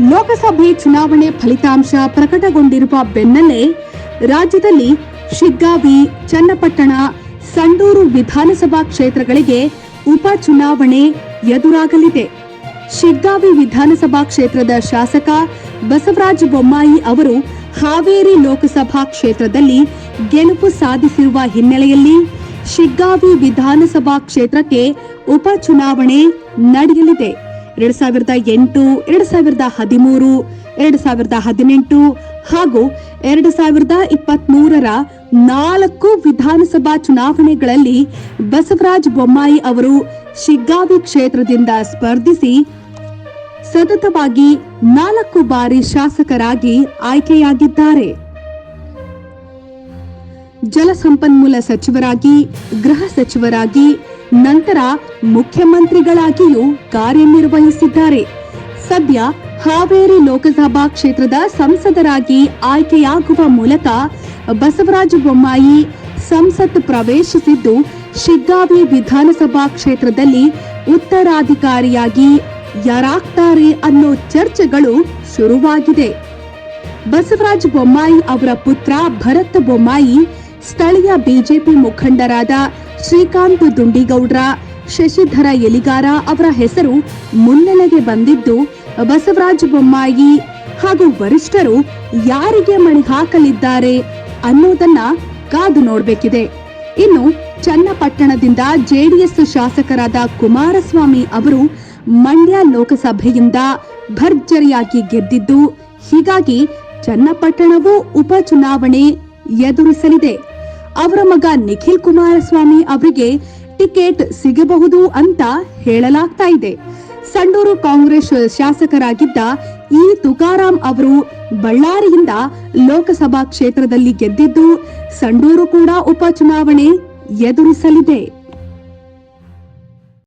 ಲೋಕಸಭೆ ಚುನಾವಣೆ ಫಲಿತಾಂಶ ಪ್ರಕಟಗೊಂಡಿರುವ ಬೆನ್ನಲ್ಲೇ ರಾಜ್ಯದಲ್ಲಿ ಶಿಗ್ಗಾವಿ, ಚನ್ನಪಟ್ಟಣ, ಸಂಡೂರು ವಿಧಾನಸಭಾ ಕ್ಷೇತ್ರಗಳಿಗೆ ಉಪ ಚುನಾವಣೆ ಎದುರಾಗಲಿದೆ. ಶಿಗ್ಗಾವಿ ವಿಧಾನಸಭಾ ಕ್ಷೇತ್ರದ ಶಾಸಕ ಬಸವರಾಜ ಬೊಮ್ಮಾಯಿ ಅವರು ಹಾವೇರಿ ಲೋಕಸಭಾ ಕ್ಷೇತ್ರದಲ್ಲಿ ಗೆಲುವು ಸಾಧಿಸಿರುವ ಹಿನ್ನೆಲೆಯಲ್ಲಿ ಶಿಗ್ಗಾವಿ ವಿಧಾನಸಭಾ ಕ್ಷೇತ್ರಕ್ಕೆ ಉಪ ಚುನಾವಣೆ ನಡೆಯಲಿದೆ. ಎರಡ್ ಸಾವಿರದ ಎಂಟು, ಎರಡ್ ಸಾವಿರದ ಹದಿಮೂರು, ಎರಡ್ ಸಾವಿರದ ಹದಿನೆಂಟು ಹಾಗೂ ಎರಡ್ ಸಾವಿರದ ಇಪ್ಪತ್ತ್ ಮೂರರ ನಾಲ್ಕು ವಿಧಾನಸಭಾ ಚುನಾವಣೆಗಳಲ್ಲಿ ಬಸವರಾಜ ಬೊಮ್ಮಾಯಿ ಅವರು ಶಿಗ್ಗಾವಿ ಕ್ಷೇತ್ರದಿಂದ ಸ್ಪರ್ಧಿಸಿ ಸತತವಾಗಿ ನಾಲ್ಕು ಬಾರಿ ಶಾಸಕರಾಗಿ ಆಯ್ಕೆಯಾಗಿದ್ದಾರೆ. ಜಲಸಂಪನ್ಮೂಲ ಸಚಿವರಾಗಿ, ಗೃಹ ಸಚಿವರಾಗಿ ನಂತರ ಮುಖ್ಯಮಂತ್ರಿಗಳಾಗಿಯೂ ಕಾರ್ಯನಿರ್ವಹಿಸಿದ್ದಾರೆ. ಸದ್ಯ ಹಾವೇರಿ ಲೋಕಸಭಾ ಕ್ಷೇತ್ರದ ಸಂಸದರಾಗಿ ಆಯ್ಕೆಯಾಗುವ ಮೂಲಕ ಬಸವರಾಜ ಬೊಮ್ಮಾಯಿ ಸಂಸತ್ ಪ್ರವೇಶಿಸಿದ್ದು, ಶಿಗ್ಗಾವಿ ವಿಧಾನಸಭಾ ಕ್ಷೇತ್ರದಲ್ಲಿ ಉತ್ತರಾಧಿಕಾರಿಯಾಗಿ ಯಾರಾಗ್ತಾರೆ ಅನ್ನೋ ಚರ್ಚೆಗಳು ಶುರುವಾಗಿದೆ. ಬಸವರಾಜ ಬೊಮ್ಮಾಯಿ ಅವರ ಪುತ್ರ ಭರತ್ ಬೊಮ್ಮಾಯಿ, ಸ್ಥಳೀಯ ಬಿಜೆಪಿ ಮುಖಂಡರಾದ ಶ್ರೀಕಾಂತ್ ದುಂಡಿಗೌಡ್ರ, ಶಶಿಧರ ಎಲಿಗಾರ ಅವರ ಹೆಸರು ಮುನ್ನೆಲೆಗೆ ಬಂದಿದ್ದು, ಬಸವರಾಜ ಬೊಮ್ಮಾಯಿ ಹಾಗೂ ವರಿಷ್ಠರು ಯಾರಿಗೆ ಮಣಿ ಹಾಕಲಿದ್ದಾರೆ ಅನ್ನೋದನ್ನ ಕಾದು ನೋಡಬೇಕಿದೆ. ಇನ್ನು ಚನ್ನಪಟ್ಟಣದಿಂದ ಜೆಡಿಎಸ್ ಶಾಸಕರಾದ ಕುಮಾರಸ್ವಾಮಿ ಅವರು ಮಂಡ್ಯ ಲೋಕಸಭೆಯಿಂದ ಭರ್ಜರಿಯಾಗಿ ಗೆದ್ದಿದ್ದು, ಹೀಗಾಗಿ ಚನ್ನಪಟ್ಟಣವು ಉಪಚುನಾವಣೆ ಎದುರಿಸಲಿದೆ. ಅವರ ಮಗ ನಿಖಿಲ್ ಕುಮಾರಸ್ವಾಮಿ ಅವರಿಗೆ ಟಿಕೆಟ್ ಸಿಗಬಹುದು ಅಂತ ಹೇಳಲಾಗ್ತಾ ಇದೆ. ಸಂಡೂರು ಕಾಂಗ್ರೆಸ್ ಶಾಸಕರಾಗಿದ್ದ ಇ ತುಕಾರಾಂ ಅವರು ಬಳ್ಳಾರಿಯಿಂದ ಲೋಕಸಭಾ ಕ್ಷೇತ್ರದಲ್ಲಿ ಗೆದ್ದಿದ್ದು, ಸಂಡೂರು ಕೂಡ ಉಪಚುನಾವಣೆ ಎದುರಿಸಲಿದೆ.